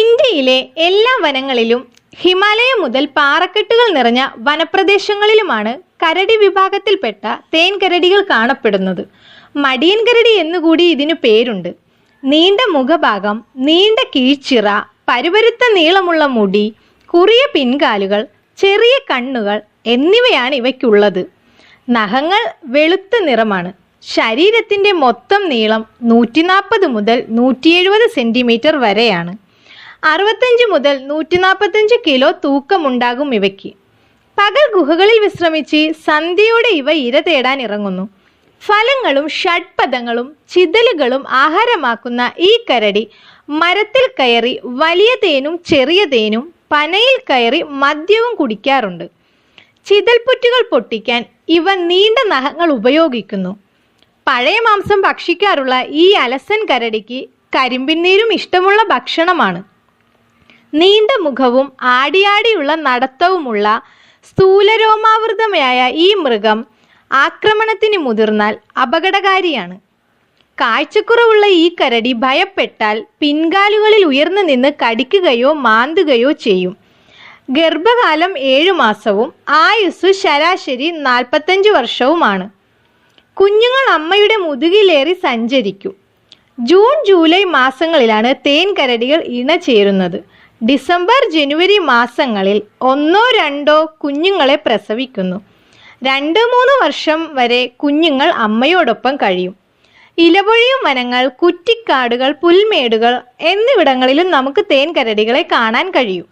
ഇന്ത്യയിലെ എല്ലാ വനങ്ങളിലും ഹിമാലയം മുതൽ പാറക്കെട്ടുകൾ നിറഞ്ഞ വനപ്രദേശങ്ങളിലുമാണ് കരടി വിഭാഗത്തിൽപ്പെട്ട തേൻ കരടികൾ കാണപ്പെടുന്നത്. മടിയൻ കരടി എന്നുകൂടി ഇതിന് പേരുണ്ട്. നീണ്ട മുഖഭാഗം നീണ്ട കീഴ്ച്ചിറ പരുപരുത്ത നീളമുള്ള മുടി കുറിയ പിൻകാലുകൾ ചെറിയ കണ്ണുകൾ എന്നിവയാണ് ഇവയ്ക്കുള്ളത്. നഖങ്ങൾ വെളുത്ത നിറമാണ്. ശരീരത്തിന്റെ മൊത്തം നീളം നൂറ്റി നാൽപ്പത് മുതൽ നൂറ്റി എഴുപത് സെന്റിമീറ്റർ വരെയാണ്. അറുപത്തഞ്ച് മുതൽ നൂറ്റി നാൽപ്പത്തഞ്ച് കിലോ തൂക്കമുണ്ടാകും ഇവയ്ക്ക്. പകൽ ഗുഹകളിൽ വിശ്രമിച്ച് സന്ധ്യയോടെ ഇവ ഇര തേടാൻ ഇറങ്ങുന്നു. ഫലങ്ങളും ഷഡ്പദങ്ങളും ചിതലുകളും ആഹാരമാക്കുന്ന ഈ കരടി മരത്തിൽ കയറി വലിയ തേനും ചെറിയ തേനും പനയിൽ കയറി മദ്യവും കുടിക്കാറുണ്ട്. ചിതൽപ്പുറ്റുകൾ പൊട്ടിക്കാൻ ഇവ നീണ്ട നഖങ്ങൾ ഉപയോഗിക്കുന്നു. പഴയ മാംസം ഭക്ഷിക്കാറുള്ള ഈ അലസൻ കരടിക്ക് കരിമ്പിൻ നീരും ഇഷ്ടമുള്ള ഭക്ഷണമാണ്. നീണ്ട മുഖവും ആടിയാടിയുള്ള നടത്തവുമുള്ള സ്ഥൂലരോമാവൃതമായ ഈ മൃഗം ആക്രമണത്തിന് മുതിർന്നാൽ അപകടകാരിയാണ്. കാഴ്ചക്കുറവുള്ള ഈ കരടി ഭയപ്പെട്ടാൽ പിൻകാലുകളിൽ ഉയർന്നു നിന്ന് കടിക്കുകയോ മാന്തുകയോ ചെയ്യും. ഗർഭകാലം ഏഴു മാസവും ആയുസ് ശരാശരി നാൽപ്പത്തഞ്ച് വർഷവുമാണ്. കുഞ്ഞുങ്ങൾ അമ്മയുടെ മുതുകിലേറി സഞ്ചരിക്കും. ജൂൺ ജൂലൈ മാസങ്ങളിലാണ് തേൻ കരടികൾ ഇണ ചേരുന്നത് ഡിസംബർ ജനുവരി മാസങ്ങളിൽ ഒന്നോ രണ്ടോ കുഞ്ഞുങ്ങളെ പ്രസവിക്കുന്നു. രണ്ട് മൂന്ന് വർഷം വരെ കുഞ്ഞുങ്ങൾ അമ്മയോടൊപ്പം കഴിയും. ഇലപൊഴിയും വനങ്ങൾ കുറ്റിക്കാടുകൾ പുൽമേടുകൾ എന്നിവിടങ്ങളിലും നമുക്ക് തേൻ കരടികളെ കാണാൻ കഴിയും.